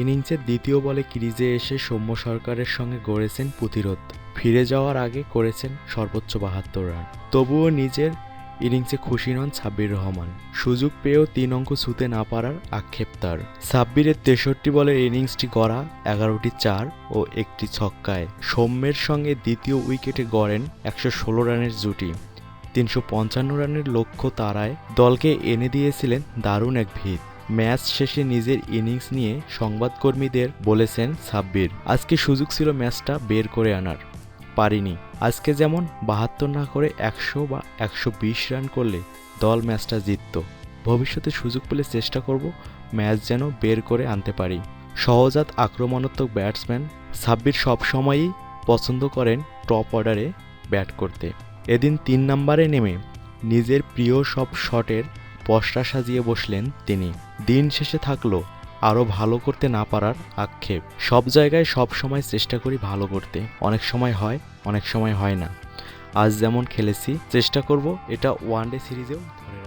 ইনিংসের দ্বিতীয় বলে ক্রিজে এসে সৌম্য সরকারের সঙ্গে গড়েছেন প্রতিরোধ। ফিরে যাওয়ার আগে করেছেন সর্বোচ্চ বাহাত্তর রান। তবুও নিজের ইনিংসে খুশি নন সাব্বির রহমান। সুযোগ পেয়েও তিন অঙ্ক ছুতে না পারার আক্ষেপ তার। সাব্বিরের তেষট্টি বলের ইনিংসটি গড়া, এগারোটি চার ও একটি ছক্কায়। সৌম্যের সঙ্গে দ্বিতীয় উইকেটে গড়েন একশো ষোলো রানের জুটি। তিনশো পঞ্চান্ন রানের লক্ষ্য তারায় দলকে এনে দিয়েছিলেন দারুণ এক ভিত। ম্যাচ শেষে নিজের ইনিংস নিয়ে সংবাদকর্মীদের বলেছেন সাব্বির। আজকে সুযোগ ছিল ম্যাচটা বের করে আনার। পারিনি। আজকে যেমন বাহাত্তর না করে একশো বা একশো বিশ রান করলে দল ম্যাচটা জিতত। ভবিষ্যতে সুযোগ পেলে চেষ্টা করব ম্যাচ যেন বের করে আনতে পারি। সহজাত আক্রমণাত্মক ব্যাটসম্যান সাব্বির সবসময়ই পছন্দ করেন টপ অর্ডারে ব্যাট করতে। এদিন তিন নম্বরে নেমে নিজের প্রিয় সব শটের পশরা সাজিয়ে বসলেন তিনি। দিন শেষে থাকল আরও ভালো করতে না পারার আক্ষেপ। সব জায়গায় সব সময় চেষ্টা করি ভালো করতে। অনেক সময় হয়, অনেক সময় হয় না। আজ যেমন খেলেছি, চেষ্টা করব এটা ওয়ান ডে সিরিজেও ধরে